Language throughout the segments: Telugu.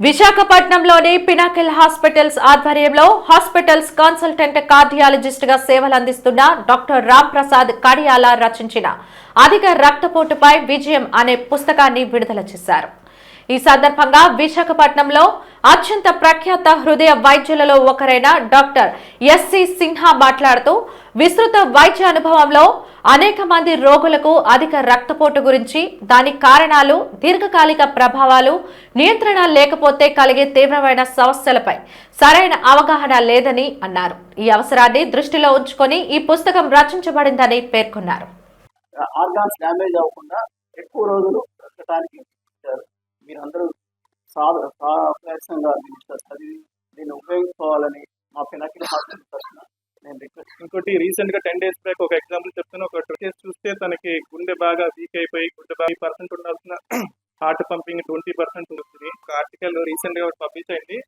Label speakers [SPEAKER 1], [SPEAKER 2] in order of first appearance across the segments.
[SPEAKER 1] విశాఖపట్నంలోని పినాకిల్ హాస్పిటల్స్ ఆధ్వర్యంలో హాస్పిటల్స్ కన్సల్టెంట్ కార్డియాలజిస్ట్గా సేవలు అందిస్తున్న డాక్టర్ రామ్ ప్రసాద్ కడియాల రచించిన అధిక రక్తపోటుపై విజయం అనే పుస్తకాన్ని విడుదల చేశారు. ఈ సందర్భంగా విశాఖపట్నంలో అత్యంత ప్రఖ్యాత హృదయ వైద్యులలో ఒకరైన డాక్టర్ ఎస్సి సిన్హా మాట్లాడుతూ విస్తృత వైద్య అనుభవంలో అనేక మంది రోగులకు అధిక రక్తపోటు గురించి దాని కారణాలు దీర్ఘకాలిక ప్రభావాలు నియంత్రణ లేకపోతే కలిగే తీవ్రమైన సమస్యలపై సరైన అవగాహన లేదని అన్నారు. ఈ అవసరాన్ని దృష్టిలో ఉంచుకొని ఈ పుస్తకం రచించబడిందని పేర్కొన్నారు.
[SPEAKER 2] ఆర్గాన్స్ డ్యామేజ్ అవ్వకుండా ఎక్కువ రోజులు బ్రతకడానికి మీరందరూ చదివి దీన్ని ఉపయోగించుకోవాలని మా హాస్పిటల్ తరఫున నేను రిక్వెస్ట్
[SPEAKER 3] ఇంకోటి రీసెంట్గా టెన్ డేస్ బ్యాక్ ఒక ఎగ్జాంపుల్ చెప్తాను ఒక కేసు చూస్తే తనకి గుండె బాగా వీక్ అయిపోయి గుండె బాగా పర్సెంట్ ఉండాల్సిన హార్ట్ పంపింగ్ ట్వంటీ పర్సెంట్ ఉంటుంది. ఒక ఆర్టికల్ రీసెంట్గా పబ్లిష్ అయింది.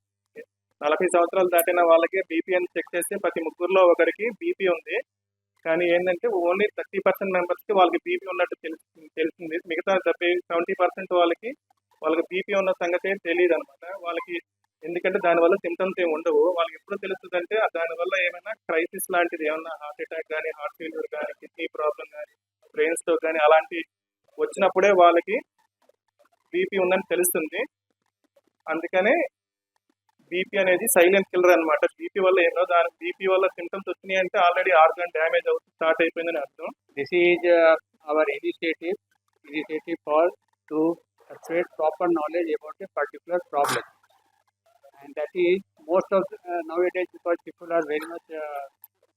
[SPEAKER 3] నలభై సంవత్సరాలు దాటిన వాళ్ళకి బీపీ అని చెక్ చేస్తే ప్రతి ముగ్గురులో ఒకరికి బీపీ ఉంది. కానీ ఏంటంటే ఓన్లీ థర్టీ పర్సెంట్ మెంబర్స్కి వాళ్ళకి బీపీ ఉన్నట్టు తెలిసి తెలిసింది మిగతా డెబ్బై సెవెంటీ పర్సెంట్ వాళ్ళకి వాళ్ళకి బీపీ ఉన్న సంగతి తెలియదు అనమాట వాళ్ళకి ఎందుకంటే దానివల్ల సిమ్టమ్స్ ఏమి ఉండవు. వాళ్ళకి ఎప్పుడు తెలుస్తుంది అంటే దానివల్ల ఏమైనా క్రైసిస్ లాంటిది ఏమైనా హార్ట్ అటాక్ కానీ హార్ట్ ఫెయిల్యూర్ కానీ కిడ్నీ ప్రాబ్లం కానీ బ్రెయిన్ స్ట్రోక్ కానీ అలాంటి వచ్చినప్పుడే వాళ్ళకి బీపీ ఉందని తెలుస్తుంది. అందుకనే బీపీ అనేది సైలెంట్ కిల్లర్ అనమాట బీపీ వల్ల ఏమో దాని బీపీ వల్ల సిమ్టమ్స్ వచ్చినాయి అంటే ఆల్రెడీ ఆర్గన్ డ్యామేజ్ అవుతుంది స్టార్ట్ అయిపోయిందని అర్థం.
[SPEAKER 4] This is our initiative initiative initiative to to spread proper knowledge about a particular problem. And that is most of uh, nowadays because people are very much uh,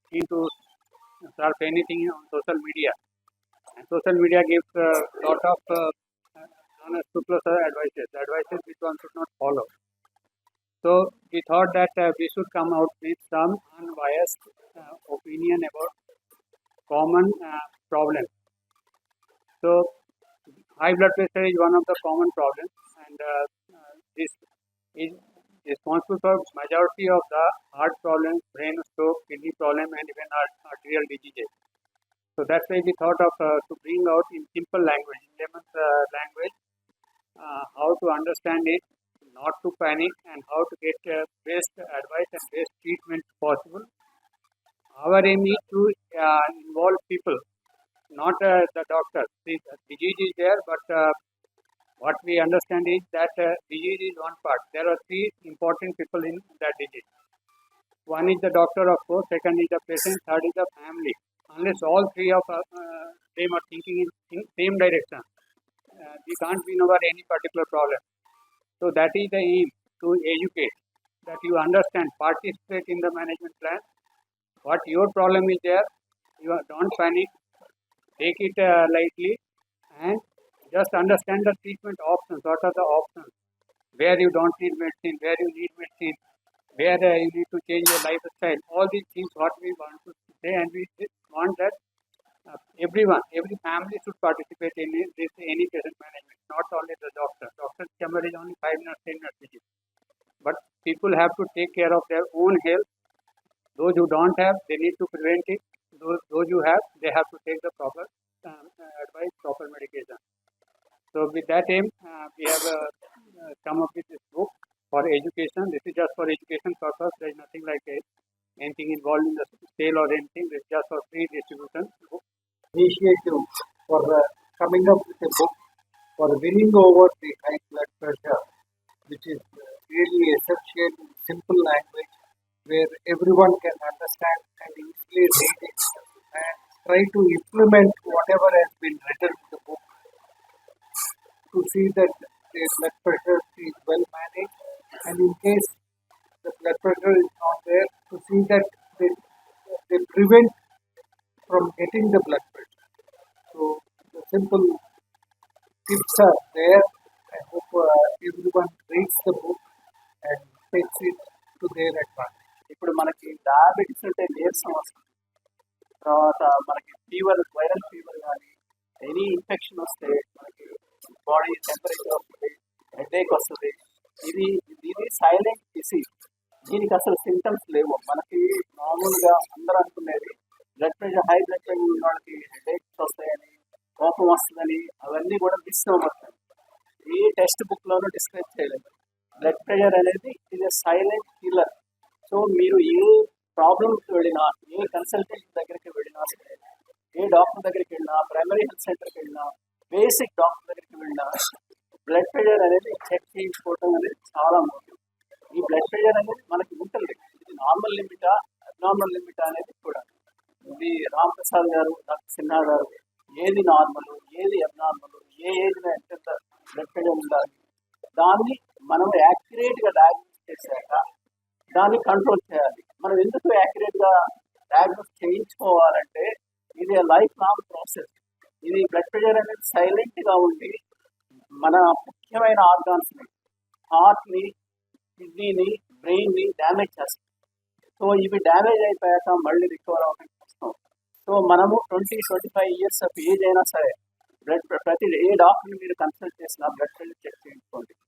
[SPEAKER 4] keen to surf anything on social media. And social media gives a lot of uh, non-scrupulous advices, advices which one should not follow. So we thought that uh, we should come out with some unbiased uh, opinion about common uh, problems. So, high blood pressure is one of the common problems, and uh, uh, this is responsible for majority of the heart problems, brain stroke, kidney problem, and even art- arterial diseases. So that's why we thought of uh, to bring out in simple language, in layman's uh, language, uh, how to understand it, not to panic, and how to get uh, best advice and best treatment possible our aim is to uh, involve people, not uh, the doctor. See, the disease is there, but what we understand is that uh, disease is one part. There are three important people in that disease. One is the doctor, of course. Second is the patient. Third is the family. Unless all three of uh, them are thinking in, in same direction, uh, we can't win over any particular problem. So that is the aim to educate, that you understand, participate in the management plan, what your problem is there you don't panic take it uh, lightly and just understand the treatment options. What are the options? Where you don't need medicine where you need medicine where uh, you need to change your lifestyle. All these things what we want to say and we want that uh, everyone every family should participate in this any patient management not only the doctor. Doctor's chamber is only 5 minutes 10 minutes but people have to take care of their own health. Those who don't have, they need to prevent it. Those, those who have, they have to take the proper um, uh, advice, proper medication. So with that aim, uh, we have uh, uh, come up with this book for education. This is just for education purpose. There is nothing like anything involved in the sale or anything. This is just for free distribution
[SPEAKER 2] initiative for uh, coming up with a book for winning over the high blood pressure, which is uh, really essential in simple language where everyone can understand and easily read it and try to implement whatever has been written to see that the blood pressure is well managed and in case the blood pressure is not there to see that they, they prevent from getting the blood pressure. So the simple tips are there. I hope uh, everyone reads the book and takes it to their advantage.
[SPEAKER 5] ఇప్పుడు మనకి డయాబెటీస్ అంటే నీరసం వస్తుంది తర్వాత మనకి బాడీ టెంపరేచర్ వస్తుంది హెడేక్ వస్తుంది. ఇది ఇది సైలెంట్ డిసీజ్ దీనికి అసలు సింటమ్స్ లేవు. మనకి మామూలుగా అందరూ అనుకునేది blood pressure high blood pressure ఉన్న వాళ్ళకి హెడేక్స్ వస్తాయని కోపం వస్తుందని అవన్నీ కూడా మిస్ అవ్వబడతాయి ఈ టెక్స్ట్ బుక్ లోనూ డిస్క్రైబ్ చేయలేదు. బ్లడ్ ప్రెషర్ అనేది ఇది సైలెంట్ కిల్లర్ సో మీరు ఏ ప్రాబ్లమ్కి వెళ్ళినా ఏ కన్సల్టెంట్ దగ్గరికి వెళ్ళినా సరే ఏ డాక్టర్ దగ్గరికి వెళ్ళినా ప్రైమరీ హెల్త్ సెంటర్కి వెళ్ళినా బేసిక్ డాక్టర్ దగ్గరికి వెళ్ళినా బ్లడ్ ప్రెషర్ అనేది చెక్ చేయించుకోవడం అనేది చాలా ముఖ్యం. ఈ బ్లడ్ ప్రెషర్ అనేది మనకి ఉంటుంది. ఇది నార్మల్ లిమిటా అబ్నార్మల్ లిమిటా అనేది కూడా. ఇది రామ్ ప్రసాద్ గారు డాక్టర్ సిన్హా గారు ఏది నార్మల్ ఏది అబ్నార్మల్ ఏ ఏజ్లో ఎంత బ్లడ్ ప్రెషర్ ఉండాలి? దాన్ని మనం యాక్యురేట్గా డయాగ్నోస్ చేశాక దాన్ని కంట్రోల్ చేయాలి. మనం ఎందుకు యాక్యురేట్గా డయాగ్నోస్ చేయించుకోవాలంటే ఇది లైఫ్ లాంగ్ ప్రాసెస్ ఇది బ్లడ్ ప్రెషర్ అనేది సైలెంట్గా ఉండి మన ముఖ్యమైన ఆర్గాన్స్ని హార్ట్ని కిడ్నీని బ్రెయిన్ని డ్యామేజ్ చేస్తాయి. సో ఇవి డ్యామేజ్ అయిపోయాక మళ్ళీ రికవర్ అవ్వడానికి కష్టం. సో మనము twenty twenty five years of age అయినా సరే బ్లడ్ ప్రతి ఏ డాక్టర్ని మీరు కన్సల్ట్ చేసినా బ్లడ్ ప్రెషర్ చెక్ చేయించుకోండి.